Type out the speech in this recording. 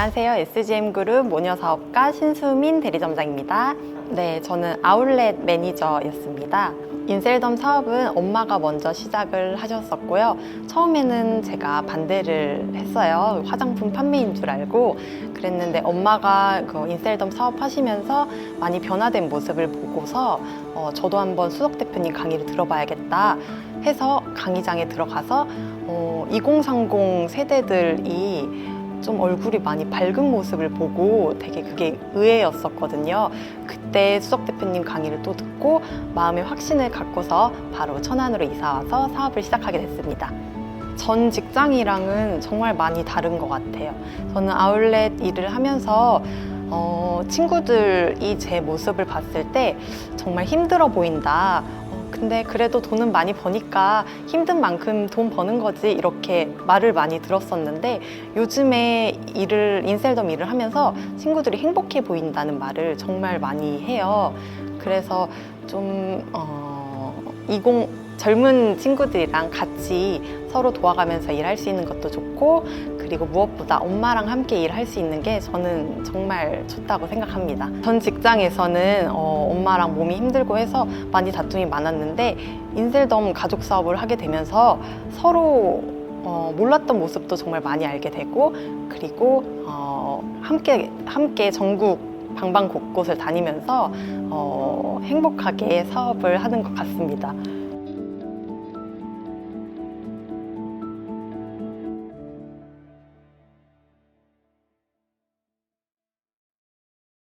안녕하세요. SGM 그룹 모녀 사업가 신수민 대리점장입니다. 네, 저는 아울렛 매니저였습니다. 인셀덤 사업은 엄마가 먼저 시작을 하셨었고요. 처음에는 제가 반대를 했어요. 화장품 판매인 줄 알고 그랬는데 엄마가 그 인셀덤 사업 하시면서 많이 변화된 모습을 보고서 어, 저도 한번 수석 대표님 강의를 들어봐야겠다 해서 강의장에 들어가서 어, 2030 세대들이 좀 얼굴이 많이 밝은 모습을 보고 되게 그게 의외였었거든요. 그때 수석 대표님 강의를 또 듣고 마음의 확신을 갖고서 바로 천안으로 이사 와서 사업을 시작하게 됐습니다. 전 직장이랑은 정말 많이 다른 것 같아요. 저는 아울렛 일을 하면서 어, 친구들이 제 모습을 봤을 때 정말 힘들어 보인다. 어, 근데 그래도 돈은 많이 버니까 힘든 만큼 돈 버는 거지 이렇게 말을 많이 들었었는데 요즘에 일을 인셀덤 일을 하면서 친구들이 행복해 보인다는 말을 정말 많이 해요. 그래서 좀 어, 20 젊은 친구들이랑 같이 서로 도와가면서 일할 수 있는 것도 좋고 그리고 무엇보다 엄마랑 함께 일할 수 있는 게 저는 정말 좋다고 생각합니다. 전 직장에서는 어, 엄마랑 몸이 힘들고 해서 많이 다툼이 많았는데 인셀덤 가족 사업을 하게 되면서 서로 어, 몰랐던 모습도 정말 많이 알게 되고 그리고 어, 함께 함께 전국 방방 곳곳을 다니면서 어, 행복하게 사업을 하는 것 같습니다.